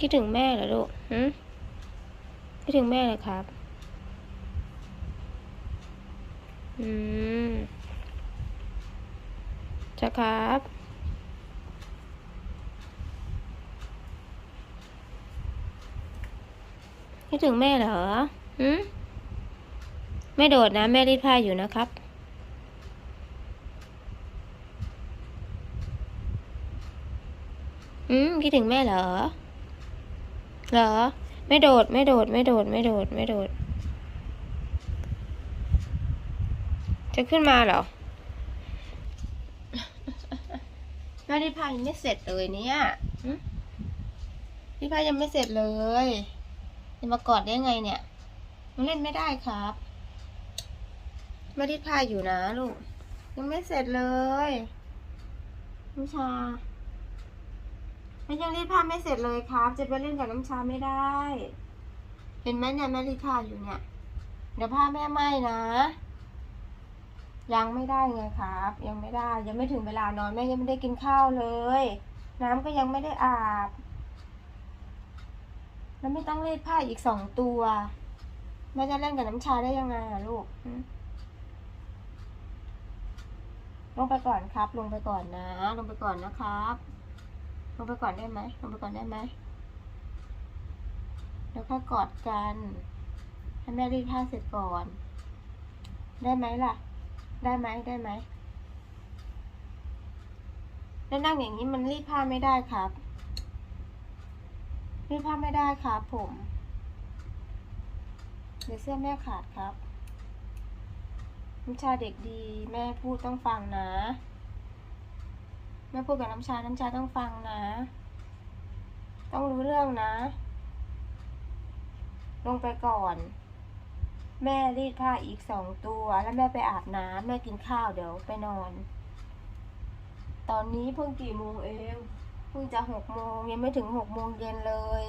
คิดถึงแม่เหรอลูกหืมคิดถึงแม่เลยครับ อืมจะครับคิดถึงแม่เหรอหืมไม่โดดนะ แม่รีดผ้าอยู่นะครับอืมคิดถึงแม่เหรอ เหรอ ไม่โดด ไม่โดด ไม่โดด ไม่โดด ไม่โดด จะขึ้นมาเหรอแม่รีดผ้ายังไม่เสร็จเลยเนี่ยหึรีดผ้ายังไม่เสร็จเลยจะมากอดได้ไงเนี่ยยังเล่นไม่ได้ครับแม่รีดผ้าอยู่นะลูก ยังไม่เสร็จเลยน้ำชา มันยังรีดผ้าไม่เสร็จเลยครับ จะไปเล่นกับน้ำชาไม่ได้ เห็นไหมเนี่ยแม่รีดผ้าอยู่เนี่ย เดี๋ยวผ้าแม่ไหม้นะ ยังไม่ได้ไงครับ ยังไม่ได้ ยังไม่ถึงเวลานอนแม่ยังไม่ได้กินข้าวเลย น้ำก็ยังไม่ได้อาบ แล้วไม่ต้องรีดผ้าอีกสองตัวแม่จะเล่นกับน้ำชาได้ยังไงอะลูกลงไปก่อนครับ ลงไปก่อนนะ ลงไปก่อนนะครับ งไปก่อนได้ไหมลงไปก่อนได้ไหมแล้วก็กอดกัน ให้แม่รีดผ้าเสร็จก่อน ได้ไหมล่ะ ได้ไหมได้ไหมแล้วนั่งอย่างนี้มันรีดผ้าไม่ได้ครับ รีดผ้าไม่ได้ครับผมเดี๋ยวเสื้อแม่ขาดครับน้ำชาเด็กดีแม่พูดต้องฟังนะ แม่พูดกับน้ำชา น้ำชาต้องฟังนะ ต้องรู้เรื่องนะ ลงไปก่อน แม่รีดผ้าอีกสองตัว แล้วแม่ไปอาบน้ำแม่กินข้าวเดี๋ยวไปนอน ตอนนี้เพิ่งกี่โมงเอง เพิ่งจะหกโมงยังไม่ถึงหกโมงเย็นเลย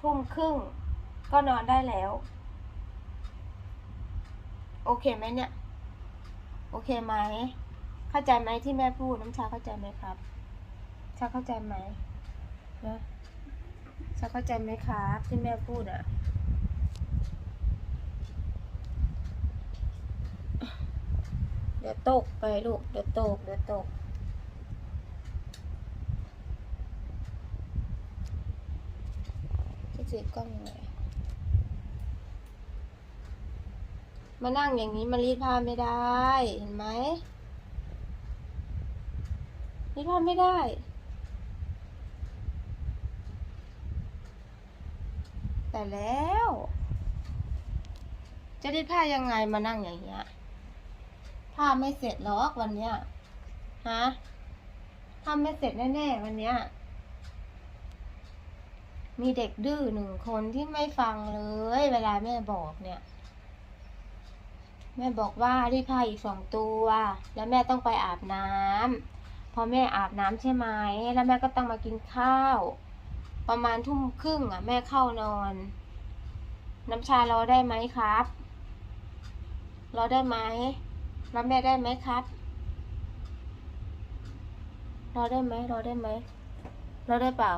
ทุ่มครึ่งก็นอนได้แล้ว โอเคไหมเนี่ย โอเคไหม เข้าใจไหมที่แม่พูดน้ำชาเข้าใจไหมครับ ชาเข้าใจไหมนะชาเข้าใจไหมครับ ที่แม่พูดอะเดี๋ยวตกไปลูกเดี๋ยวตกเดี๋ยวตกจะจีบกล้องยังไงมานั่งอย่างนี้มารีดผ้าไม่ได้ เห็นไหม รีดผ้าไม่ได้ แต่แล้ว จะรีดผ้ายังไงมานั่งอย่างเงี้ยผ้าไม่เสร็จหรอกวันเนี้ยฮะผ้าไม่เสร็จแน่ๆวันเนี้ยมีเด็กดื้อหนึ่งคนที่ไม่ฟังเลย เวลาแม่บอกเนี่ย แม่บอกว่ารีดผ้าอีกสองตัว แล้วแม่ต้องไปอาบน้ำ พอแม่อาบน้ำใช่ไหมแล้วแม่ก็ต้องมากินข้าว ประมาณทุ่มครึ่งอะ แม่เข้านอน น้ำชารอได้ไหมครับ รอได้ไหมรอแม่ได้ไหมครับ รอได้ไหมรอได้ไหมรอได้เปล่า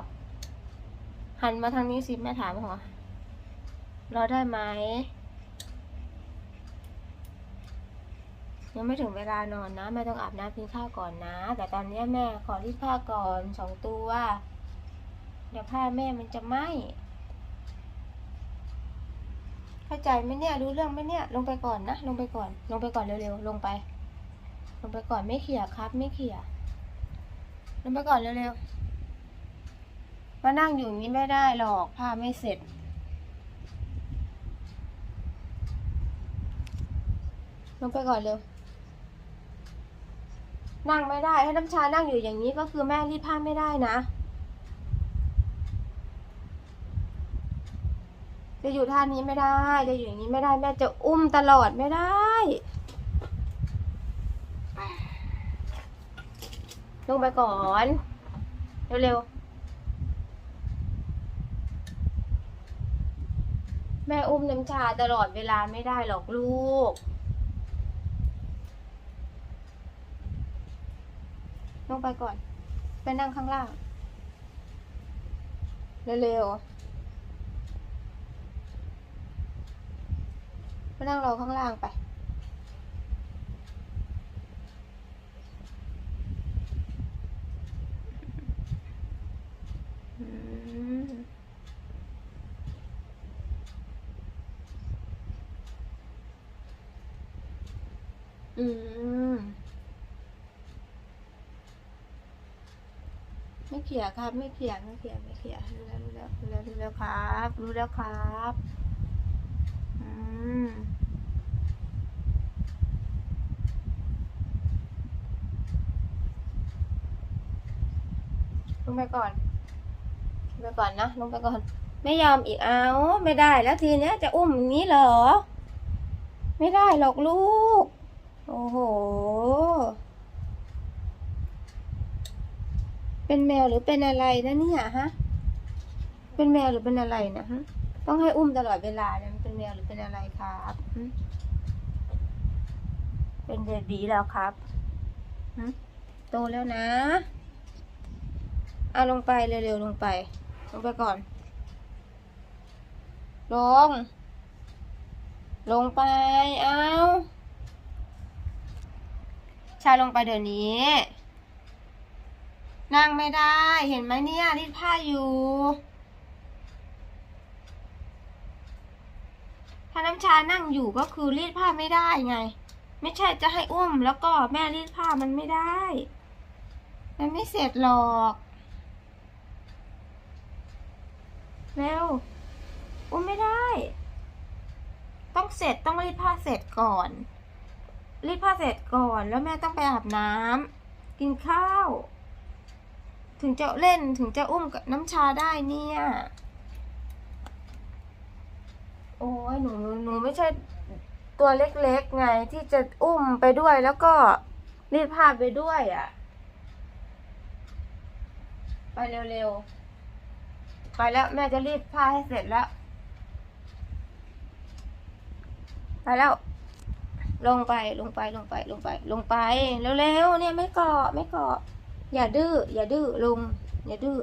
หันมาทางนี้สิแม่ถามหัวรอได้ไหม ยังไม่ถึงเวลานอนนะแม่ต้องอาบน้ำกินข้าวก่อนนะ แต่ตอนนี้แม่ขอรีดผ้าก่อนสองตัว เดี๋ยวผ้าแม่มันจะไหมเข้าใจไหมเนี่ยรู้เรื่องไหมเนี่ย ลงไปก่อนนะ ลงไปก่อน ลงไปก่อนเร็วๆลงไป ลงไปก่อนไม่เขี่ยครับ ไม่เขี่ยลงไปก่อนเร็วๆมานั่งอยู่อย่างนี้ไม่ได้หรอกผ้าไม่เสร็จลงไปก่อนเร็ว นั่งไม่ได้ ถ้าน้ำชานั่งอยู่อย่างนี้ก็คือแม่รีดผ้าไม่ได้นะ จะอยู่ท่านี้ไม่ได้ จะอยู่อย่างนี้ไม่ได้ แม่จะอุ้มตลอดไม่ได้ลงไปก่อน เร็วๆ แม่อุ้มน้ำชาตลอดเวลาไม่ได้หรอกลูก ลงไปก่อน ไปนั่งข้างล่าง เร็วๆไปนั่งรอข้างล่างไป อืมอืม ไม่ เขียครับ ไม่เขียไม่เขียไม่เขียรู้แล้วรู้แล้วรู้แล้วรู้แล้วครับ รู้แล้วครับอืมลงไปก่อนลงไปก่อนนะลงไปก่อน ไม่ยอมอีกเอาไม่ได้แล้วทีเนี้ยจะอุ้มอย่างนี้เหรอ ไม่ได้หรอกลูก โอ้โห เป็นแมวหรือเป็นอะไรนะเนี่ยฮะ เป็นแมวหรือเป็นอะไรนะฮะต้องให้อุ้มตลอดเวลาเนี่ยมันเป็นแมวหรือเป็นอะไรครับเป็นเบบีแล้วครับโตแล้วนะเอาลงไปเร็วๆลงไป ลงไปก่อน ลง ลงไป เอาชาลงไปเดี๋ยวนี้ นั่งไม่ได้เห็นไหมเนี่ยรีดผ้าอยู่ ถ้าน้ำชานั่งอยู่ก็คือรีดผ้าไม่ได้ไง ไม่ใช่จะให้อุ้มแล้วก็แม่รีดผ้ามันไม่ได้ มันไม่เสร็จหรอกเร็วอุ้มไม่ได้ ต้องเสร็จต้องรีดผ้าเสร็จก่อน รีดผ้าเสร็จก่อนแล้วแม่ต้องไปอาบน้ำกินข้าว ถึงจะเล่นถึงจะอุ้มกับน้ำชาได้เนี่ย โอ้ยหนูหนูไม่ใช่ตัวเล็กๆไงที่จะอุ้มไปด้วยแล้วก็รีดผ้าไปด้วยอะ่ะ ไปเร็วๆ ไปแล้วแม่จะรีดผ้าให้เสร็จแล้ว ไปแล้ว ลงไปลงไปลงไปลงไปลงไปเร็วๆเนี่ยไม่เกาะไม่เกาะ อย่าดื้ออย่าดื้อลุงอย่าดื้อ